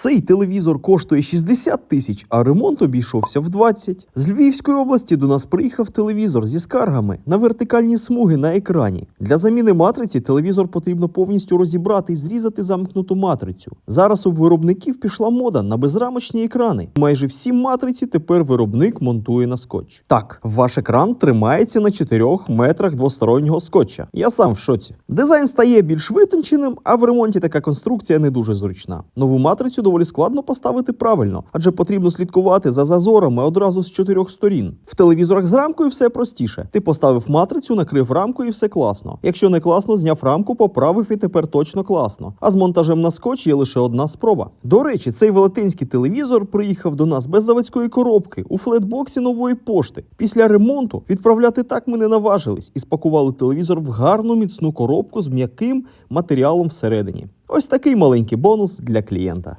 Цей телевізор коштує 60 тисяч, а ремонт обійшовся в 20. З Львівської області до нас приїхав телевізор зі скаргами на вертикальні смуги на екрані. Для заміни матриці телевізор потрібно повністю розібрати і зрізати замкнуту матрицю. Зараз у виробників пішла мода на безрамочні екрани. Майже всі матриці тепер виробник монтує на скотч. Так, ваш екран тримається на 4 метрах двостороннього скотча. Я сам в шоці. Дизайн стає більш витонченим, а в ремонті така конструкція не дуже зручна. Нову матрицю доволі складно поставити правильно, адже потрібно слідкувати за зазорами одразу з чотирьох сторін. В телевізорах з рамкою все простіше. Ти поставив матрицю, накрив рамку і все класно. Якщо не класно, зняв рамку, поправив і тепер точно класно. А з монтажем на скотч є лише одна спроба. До речі, цей велетенський телевізор приїхав до нас без заводської коробки у флетбоксі нової пошти. Після ремонту відправляти так ми не наважились і спакували телевізор в гарну міцну коробку з м'яким матеріалом всередині. Ось такий маленький бонус для клієнта.